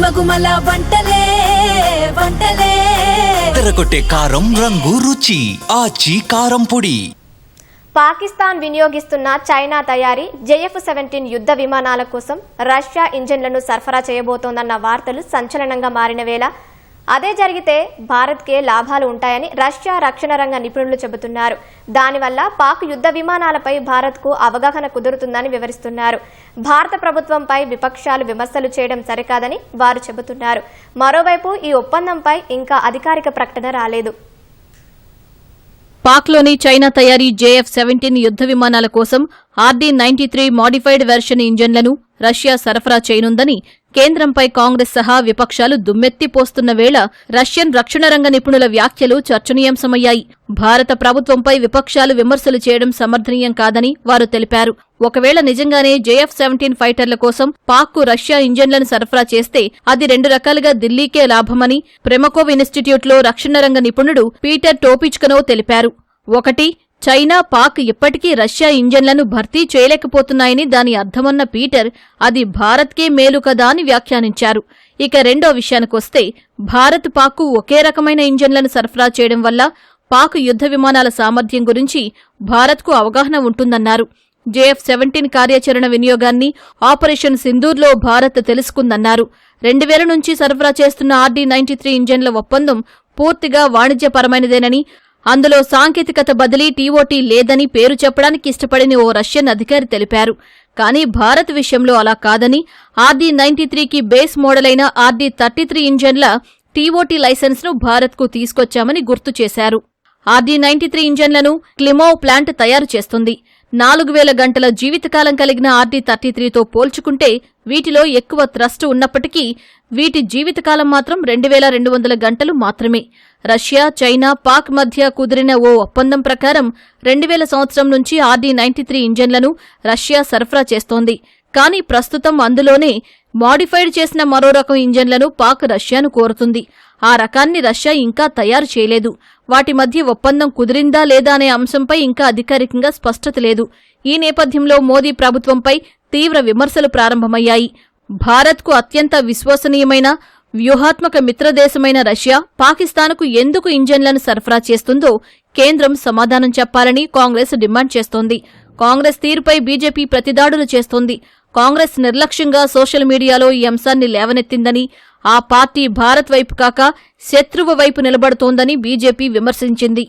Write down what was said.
గుమగుమల వంటలే వంటలే. తెరకొట్టే కారం రంగు రుచి ఆచి కారం పొడి. పాకిస్తాన్ వినియోగిస్తున్న చైనా తయారీ జెఎఫ్ సెవెంటీన్ యుద్ధ విమానాల కోసం రష్యా ఇంజన్లను సరఫరా చేయబోతోందన్న వార్తలు సంచలనంగా మారిన వేళ అదే జరిగితే భారత్కే లాభాలు ఉంటాయని రష్యా రక్షణ రంగ నిపుణులు చెబుతున్నారు. దానివల్ల పాక్ యుద్ధ విమానాలపై భారత్కు అవగాహన కుదురుతుందని వివరిస్తున్నారు. భారత ప్రభుత్వంపై విపక్షాలు విమర్శలు చేయడం సరికాదని వారు చెబుతున్నారు. మరోవైపు ఈ ఒప్పందంపై ఇంకా అధికారిక ప్రకటన రాలేదు. పాక్లోని చైనా తయారీ జేఎఫ్ సెవెంటీన్ యుద్ధ విమానాల కోసం RD ninety three modified version ఇంజన్లను Russia సరఫరా చేయనుందని కేంద్రంపై కాంగ్రెస్ సహా విపక్షాలు దుమ్మెత్తిపోస్తున్న వేళ రష్యన్ రక్షణ రంగ నిపుణుల వ్యాఖ్యలు చర్చనీయాంశమయ్యాయి. భారత ప్రభుత్వంపై విపక్షాలు విమర్శలు చేయడం సమర్థనీయం కాదని వారు తెలిపారు. ఒకవేళ నిజంగానే జేఎఫ్ సెవెంటీన్ ఫైటర్ల కోసం పాక్కు రష్యా ఇంజన్లను సరఫరా చేస్తే అది రెండు రకాలుగా దిల్లీకే లాభమని ప్రెమకోవ్ ఇన్స్టిట్యూట్లో రక్షణ రంగ నిపుణుడు పీటర్ టోపిచ్కనో తెలిపారు. ఒకటి చైనా పాక్ ఇప్పటికీ రష్యా ఇంజన్లను భర్తీ చేయలేకపోతున్నాయని దాని అర్థమన్న పీటర్ అది భారత్కే మేలు కదా అని వ్యాఖ్యానించారు. ఇక రెండో విషయానికొస్తే భారత్ పాక్కు ఒకే రకమైన ఇంజన్లను సరఫరా చేయడం వల్ల పాక్ యుద్ధ విమానాల సామర్థ్యం గురించి భారత్కు అవగాహన ఉంటుందన్నారు. జేఎఫ్ సెవెంటీన్ కార్యాచరణ వినియోగాన్ని ఆపరేషన్ సింధూర్లో భారత్ తెలుసుకుందన్నారు. రెండు వేల నుంచి సరఫరా చేస్తున్న ఆర్డీ నైన్టీ త్రీ ఇంజన్ల ఒప్పందం పూర్తిగా వాణిజ్యపరమైనదేనని అందులో సాంకేతికత బదిలీ టీఓటీ లేదని పేరు చెప్పడానికి ఇష్టపడిన ఓ రష్యన్ అధికారి తెలిపారు. కానీ భారత్ విషయంలో అలా కాదని ఆర్డీ నైన్టీ త్రీకి బేస్ మోడల్ అయిన ఆర్డీ థర్టీ త్రీ ఇంజన్ల టీఓటీ లైసెన్స్ను భారత్కు తీసుకొచ్చామని గుర్తు చేశారు. ఆర్డీ నైన్టీ త్రీ ఇంజన్లను క్లిమో ప్లాంట్ తయారు చేస్తుంది. నాలుగు వేల గంటల జీవితకాలం కలిగిన ఆర్డీ థర్టీ త్రీతో పోల్చుకుంటే వీటిలో ఎక్కువ థ్రస్ట్ ఉన్నప్పటికీ వీటి జీవితకాలం మాత్రం రెండు వేల రెండు వందల గంటలు మాత్రమే. రష్యా చైనా పాక్ మధ్య కుదిరిన ఓ ఒప్పందం ప్రకారం రెండు వేల సంవత్సరం నుంచి ఆర్డీ నైన్టీ త్రీ ఇంజన్లను రష్యా సరఫరా చేస్తోంది. కానీ ప్రస్తుతం అందులోనే మాడిఫైడ్ చేసిన మరో రకం ఇంజన్లను పాక్ రష్యాను కోరుతుంది. ఆ రకాన్ని రష్యా ఇంకా తయారు చేయలేదు. వాటి మధ్య ఒప్పందం కుదిరిందా లేదా అనే అంశంపై ఇంకా అధికారికంగా స్పష్టత లేదు. ఈ నేపథ్యంలో మోదీ ప్రభుత్వంపై తీవ్ర విమర్శలు ప్రారంభమయ్యాయి. భారత్కు అత్యంత విశ్వసనీయమైన వ్యూహాత్మక మిత్రదేశమైన రష్యా పాకిస్తాన్కు ఎందుకు ఇంజన్లను సరఫరా చేస్తుందో కేంద్రం సమాధానం చెప్పాలని కాంగ్రెస్ డిమాండ్ చేస్తోంది. కాంగ్రెస్ తీరుపై బీజేపీ ప్రతిదాడులు చేస్తోంది. కాంగ్రెస్ నిర్లక్ష్యంగా సోషల్ మీడియాలో ఈ అంశాన్ని లేవనెత్తిందని ఆ పార్టీ భారత్ వైపు కాక శత్రువు వైపు నిలబడుతోందని బీజేపీ విమర్శించింది.